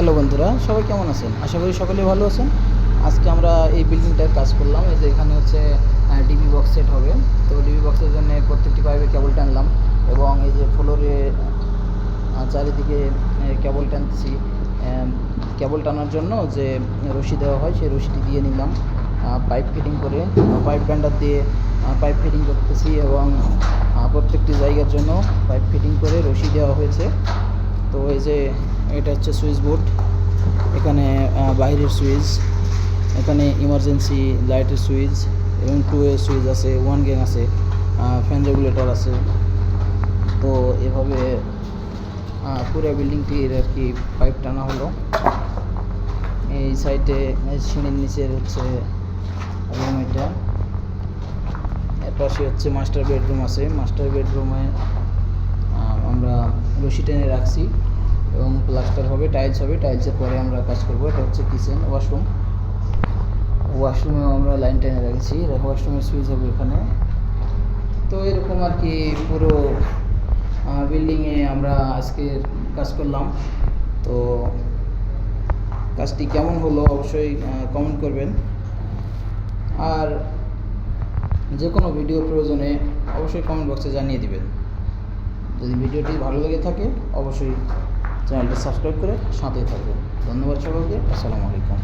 Hello বন্ধুরা, সবাই কেমন আছেন? আশা করি সকলেই ভালো আছেন। আজকে আমরা এই বিল্ডিংটার কাজ করলাম, এই যে এখানে হচ্ছে ডিবি বক্স সেট হবে। তো ডিবি বক্সের জন্য প্রত্যেকটি পাইপে কেবল টানলাম এবং এই যে ফ্লোরে চারিদিকে কেবল টানছি। কেবল টানার জন্য যে রশি দেওয়া হয়, সেই রশিটি দিয়ে নিলাম। পাইপ ফিটিং করে পাইপ ব্যান্ডার দিয়ে পাইপ ফিটিং করতেছি এবং প্রত্যেকটি জায়গার জন্য পাইপ ফিটিং করে রশি দেওয়া হয়েছে। তো এই যে এটা হচ্ছে সুইচ বোর্ড। এখানে বাইরের সুইচ, এখানে ইমার্জেন্সি লাইটের সুইচ এবং টু এ সুইচ আছে ওয়ান গ্যাং আছে ফ্যান রেগুলেটর আছে। তো এভাবে পুরো বিল্ডিংটির আর কি পাইপ টানা হলো। এই সাইডে সিঁড়ির নিচের হচ্ছে রুম এটা। এর পাশে হচ্ছে মাস্টার বেডরুম আছে। মাস্টার বেডরুমে আমরা রশি টেনে রাখছি। এবং প্লাস্টার হবে টাইলস হবে টাইলসের পরে আমরা কাজ করব। এটা হচ্ছে কিচেন ওয়াশরুম ওয়াশরুমেও আমরা লাইন টেনে রেখেছি। ওয়াশরুমের সুইচ হবে এখানে। তো এরকম আর কি পুরো বিল্ডিংয়ে আমরা আজকে কাজ করলাম। তো কাজটি কেমন হলো অবশ্যই কমেন্ট করবেন। আর যে কোনো ভিডিও প্রয়োজনে অবশ্যই কমেন্ট বক্সে জানিয়ে দিবেন। যদি ভিডিওটি ভালো লেগে থাকে, অবশ্যই চ্যানেলটি সাবস্ক্রাইব করে সাথেই থাকবেন। ধন্যবাদ সকলকে। আসসালামু আলাইকুম।